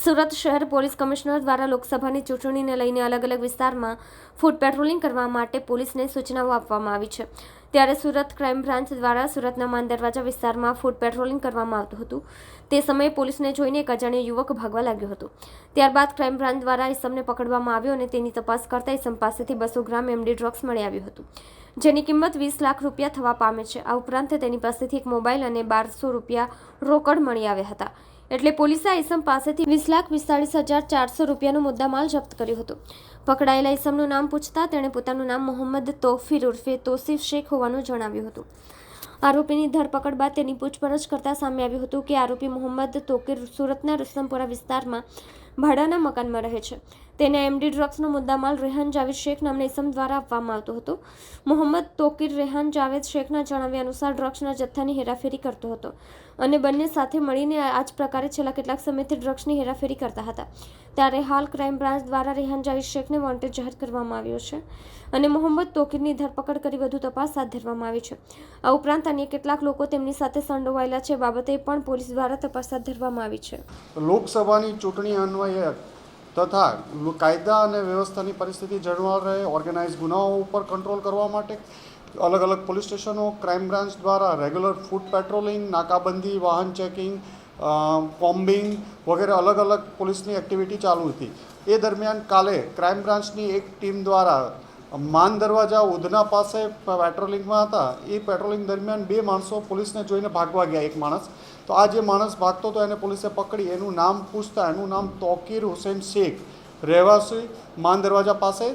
સુરત શહેર police commissioner દ્વારા લોકસભાની ચૂંટણીને લઈને અલગ અલગ વિસ્તારમાં ફૂટ પેટ્રોલિંગ કરવા માટે પોલીસને સૂચનાઓ આપવામાં આવી છે. ત્યારે સુરત ક્રાઇમ બ્રાન્ચ દ્વારા સુરતના માન દરવાજા વિસ્તારમાં ફૂટ પેટ્રોલિંગ કરવામાં આવતું હતું. તે સમયે પોલીસને જોઈને એક અજાણ્યો યુવક ભાગવા લાગ્યો હતો. ત્યારબાદ ક્રાઇમ બ્રાન્ચ દ્વારા ઇસમને પકડવામાં આવ્યો અને તેની તપાસ કરતા ઇસમ પાસેથી બસો ગ્રામ એમડી ડ્રગ્સ મળી આવ્યું હતું. જેની કિંમત વીસ લાખ રૂપિયા થવા પામે છે. આ ઉપરાંત તેની પાસેથી એક મોબાઈલ અને બારસો રૂપિયા રોકડ મળી આવ્યા હતા. એટલે પોલીસે ઇસમ પાસેથી વીસ લાખ પિસ્તાળીસ હજાર ચારસો રૂપિયાનો મુદ્દામાલ જપ્ત કર્યો હતો. પકડાયેલા ઇસમનું નામ પૂછતા તેણે પોતાનું નામ મોહમ્મદ તોફીર ઉર્ફે તોસીફ શેખ હોવાનું જણાવ્યું હતું. આરોપીની ધરપકડ બાદ તેની પૂછપરછ કરતા સામે આવ્યું હતું કે આરોપી મોહમ્મદ તોકીર સુરતના રુસ્તમપુરા વિસ્તારમાં ભાડાના મકાનમાં રહે છે. તેને એમડી ડ્રગ્સનો મુદ્દામાલ રેહાન જાવેદ શેખ નામના ઇસમ દ્વારા આપવામાં આવતો હતો. મોહમ્મદ તોકીર રેહાન જાવેદ શેખના જણાવ્યા અનુસાર ડ્રગ્સના જથ્થાની હેરાફેરી કરતો હતો અને બંને સાથે મળીને આ જ પ્રકારે છેલ્લા કેટલાક સમયથી ડ્રગ્સની હેરાફેરી કરતા હતા. ત્યારે હાલ ક્રાઇમ બ્રાન્ચ દ્વારા રેહાન જાવેદ શેખને વોન્ટેડ જાહેર કરવામાં આવ્યો છે અને મોહમ્મદ તોકીરની ધરપકડ કરી વધુ તપાસ હાથ ધરવામાં આવી છે. આ ઉપરાંત અન્ય કેટલાક લોકો તેમની સાથે સંડોવાયેલા છે, બાબતે પણ પોલીસ દ્વારા તપાસ હાથ ધરવામાં આવી છે. લોકસભાની ચૂંટણી અન્વયે તથા કાયદા અને વ્યવસ્થાની પરિસ્થિતિ જળવાઈ રહે ઓર્ગેનાઇઝ ગુનાઓ ઉપર કંટ્રોલ કરવા માટે, અલગ અલગ પોલીસ સ્ટેશનો ક્રાઇમ બ્રાન્ચ દ્વારા રેગ્યુલર ફૂડ પેટ્રોલિંગ નાકાબંધી, વાહન ચેકિંગ કોમ્બિંગ વગેરે અલગ અલગ પોલીસની એક્ટિવિટી ચાલુ હતી. એ દરમિયાન કાલે ક્રાઇમ બ્રાન્ચની એક ટીમ દ્વારા માન દરવાજા ઉધના પાસે પેટ્રોલિંગમાં હતા. એ પેટ્રોલિંગ દરમિયાન બે માણસો પોલીસને જોઈને ભાગવા ગયા, એક માણસ. તો આ જે માણસ ભાગતો હતો એને પોલીસે પકડી. એનું નામ પૂછતા એનું નામ તોકીર હુસેન શેખ. રહેવાસી માન દરવાજા પાસે